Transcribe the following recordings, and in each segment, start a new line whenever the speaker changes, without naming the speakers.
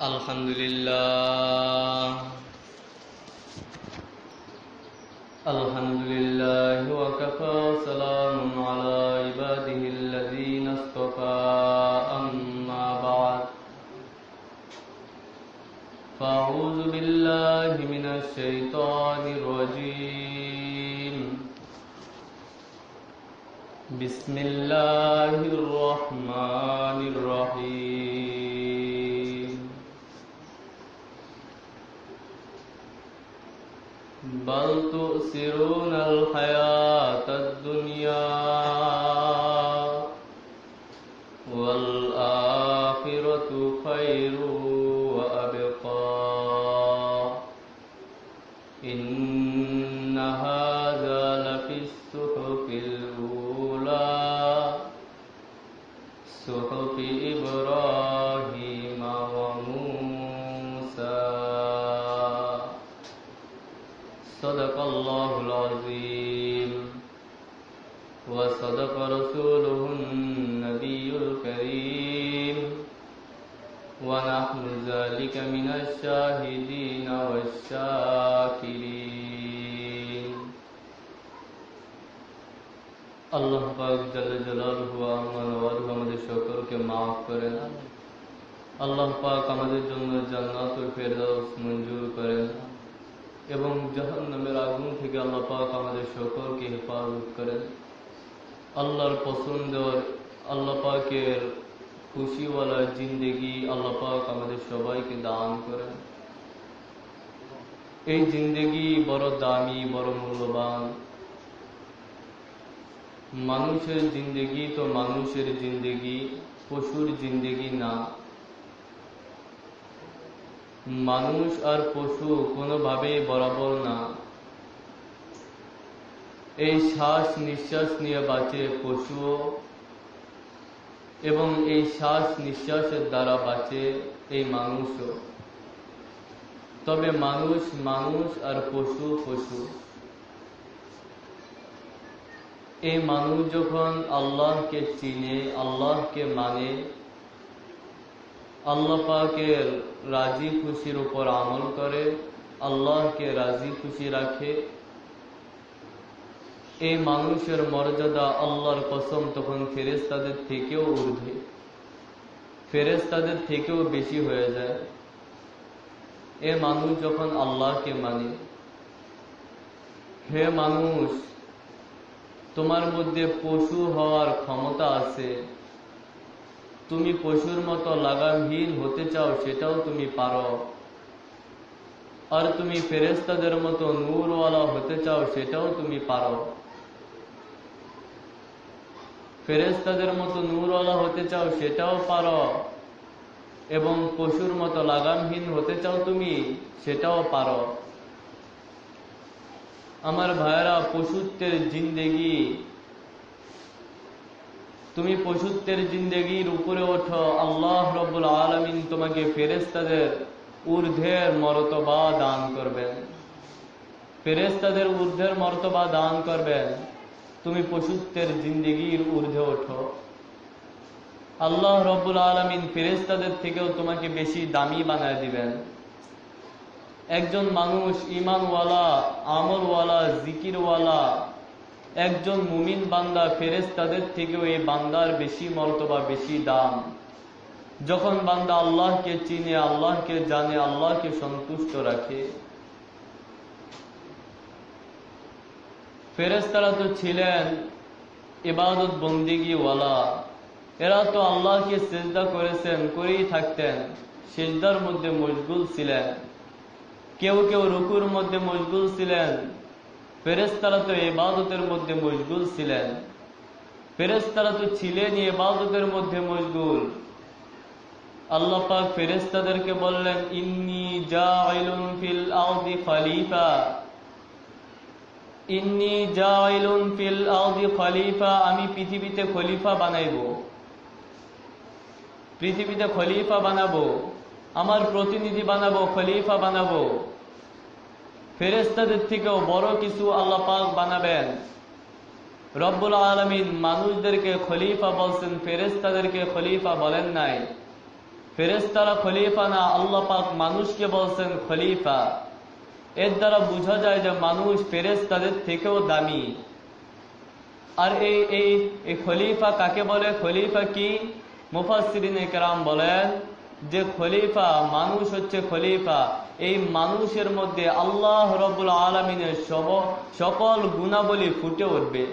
الحمد لله الحمد لله وكفى وسلام على عباده الذين اصطفى. أما بعد. فأعوذ بالله من الشيطان الرجيم. بسم الله الرحمن الرحيم. بل تؤثرون الحياة. صدق الله العظيم وصدق رسوله النبي الكريم ونحن ذلك من الشاهدين والشاكرين الله پاک جل جلال ہوا عمل اور ہمارے شکر کے معاف کریں اللہ پاک ہمارے جنگ جنت و فردوس منظور کریں এবং জাহান্নামের আগুন থেকে আল্লাহ পাক আমাদের সকলকে হেফাজত করেন। আল্লাহর পছন্দ আল্লাহ পাকের খুশিওয়ালা জিন্দেগি আল্লাহ পাক আমাদের সবাইকে দান করেন। এই জিন্দেগি বড় দামি, বড় মূল্যবান। মানুষের জিন্দেগি তো মানুষের জিন্দেগি, পশুর জিন্দেগি না। মানুষ আর পশু কোনোভাবেই বরাবর না। এই শ্বাস নিঃশ্বাস নিয়ে বাঁচে পশুও এবং এই শ্বাস নিঃশ্বাসের দ্বারা বাঁচে এই মানুষও। তবে মানুষ মানুষ আর পশু পশু। এই মানুষ যখন আল্লাহকে চিনে, আল্লাহকে মানে আল্লাহ পাকের রাজি খুশির উপর আমল করে, আল্লাহকে রাজি খুশি রাখে। এই মানুষের মর্যাদা আল্লাহর কসম তখন ফেরেস্তাদের থেকেও উর্ধে ঊর্ধ্বে। ফেরেস্তাদের থেকেও বেশি হয়ে যায়। এ মানুষ যখন আল্লাহকে মানে হে মানুষ, তোমার মধ্যে পশু হওয়ার ক্ষমতা আছে তুমি পশুর মতো লাগামহীন হতে চাও, সেটাও তুমি পারো। আর তুমি ফেরেস্তাদের মতো নূরওয়ালা হতে চাও, সেটাও তুমি পারো। ফেরেস্তাদের মতো নূরওয়ালা হতে চাও, সেটাও পারো। এবং পশুর মতো লাগামহীন হতে চাও তুমি, সেটাও পারো। আমার ভাইয়েরা, পশুত্বের জিন্দেগি তুমি পশুত্বের জিন্দেগির উপরে ওঠো। আল্লাহ রব্বুল আলমিন তোমাকে ফেরেস্তাদের ঊর্ধ্বের মর্তবা দান করবেন। ফেরেস্তাদের ঊর্ধ্বের মর্তবা দান করবেন। তুমি পশুত্বের জিন্দেগির ঊর্ধ্বে ওঠো। আল্লাহ রব্বুল আলমিন ফেরেস্তাদের থেকেও তোমাকে বেশি দামি বানায় দিবেন। একজন মানুষ ইমানওয়ালা, আমলওয়ালা, জিকিরওয়ালা একজন মুমিন বান্দা ফেরেস্তাদের থেকেও এই বান্দার বেশি মর্তবা, বেশি দাম। যখন বান্দা আল্লাহকে চিনে, আল্লাহকে জানে, আল্লাহকে সন্তুষ্ট রাখে। ফেরেস্তারা তো ছিলেন ইবাদত বন্দিগিওয়ালা। এরা তো আল্লাহকে সেজদা করেছেন, করেই থাকতেন, সেজদার মধ্যে মশগুল ছিলেন। কেউ কেউ রুকুর মধ্যে মশগুল ছিলেন ফেরেস্তারা তো এবাদতের মধ্যে মশগুল ছিলেন। ফেরেস্তারা তো ছিলেন এবাদতের মধ্যে মশগুল। আল্লাহ পাক ফেরেস্তাদেরকে বললেন, ইন্নি জাইলুন ফিল আরদি খলিফা। ইন্নি জাইলুন ফিল আরদি খলিফা, আমি পৃথিবীতে খলিফা বানাইব। পৃথিবীতে খলিফা বানাবো, আমার প্রতিনিধি বানাবো, খলিফা বানাবো। ফেরেস্তাদের থেকেও বড় কিছু আল্লাহ পাক বানাবেন। রব্বুল আলমিন মানুষদেরকে খলিফা বলছেন ফেরেস্তাদেরকে খলিফা বলেন নাই। ফেরেস্তারা খলিফা না, আল্লাহ পাক মানুষকে বলছেন খলিফা। এর দ্বারা বোঝা যায় যে মানুষ ফেরেস্তাদের থেকেও দামি। আর এই এই খলিফা কাকে বলে? খলিফা কি? মুফাসসিরিন কেরাম বলেন যে খলিফা মানুষ হচ্ছে খলিফা। এই মানুষের মধ্যে আল্লাহ রবুল আলমিনের সব, সকল গুণাবলী ফুটে উঠবে।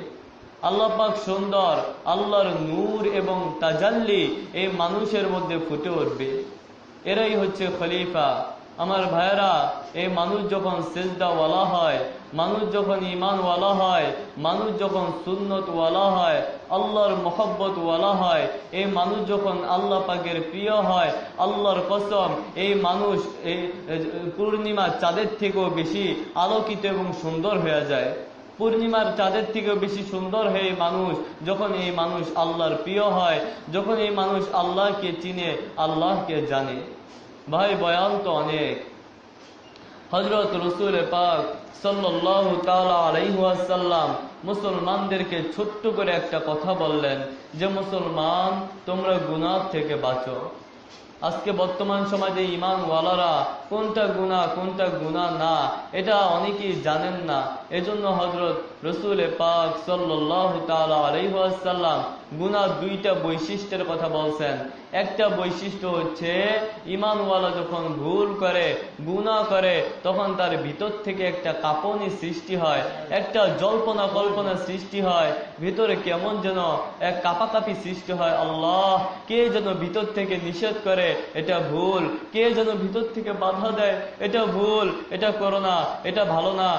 আল্লাহ পাক সুন্দর, আল্লাহর নূর এবং তাজাল্লি এই মানুষের মধ্যে ফুটে উঠবে। এরাই হচ্ছে খলিফা। আমার ভাইয়েরা, এই মানুষ যখন সেজদা ওয়ালা হয়, মানুষ যখন ইমান ওয়ালা হয়, মানুষ যখন সুন্নত ওয়ালা হয়, আল্লাহর মোহব্বত ওয়ালা হয়, এই মানুষ যখন আল্লাহ পাকের প্রিয় হয়, আল্লাহর কসম, এই মানুষ এই পূর্ণিমা চাঁদের থেকেও বেশি আলোকিত এবং সুন্দর হয়ে যায়। পূর্ণিমার চাঁদের থেকেও বেশি সুন্দর হয়ে মানুষ, যখন এই মানুষ আল্লাহর প্রিয় হয়, যখন এই মানুষ আল্লাহকে চিনে, আল্লাহকে জানে। ভাই বয়ান তো অনেক। হজরত রসুল পাক সাল্লাহ আলাইহাসাল্লাম মুসলমানদেরকে ছোট্ট করে একটা কথা বললেন যে, মুসলমান, তোমরা গুনাহ থেকে বাঁচো। আজকে বর্তমান সমাজে ইমান ওয়ালারা কোনটা গুণা কোনটা গুণা না, এটা অনেকেই জানেন না। এজন্য হজরত রসুল পাক আলাইহাসাল্লাম গুণা দুইটা বৈশিষ্ট্যের কথা বলছেন। একটা বৈশিষ্ট্য হচ্ছে ইমানওয়ালা যখন ভুল করে গুণা করে, তখন তার ভিতর থেকে একটা কাঁপনি সৃষ্টি হয়, একটা জল্পনা কল্পনা সৃষ্টি হয়, ভিতরে কেমন যেন এক কাপাকাপি সৃষ্টি হয়। আল্লাহ, কে যেন ভিতর থেকে নিষেধ করে, এটা ভুল। কে যেন ভিতর থেকে বাধা দেয়, এটা ভুল, এটা করো না, এটা ভালো না।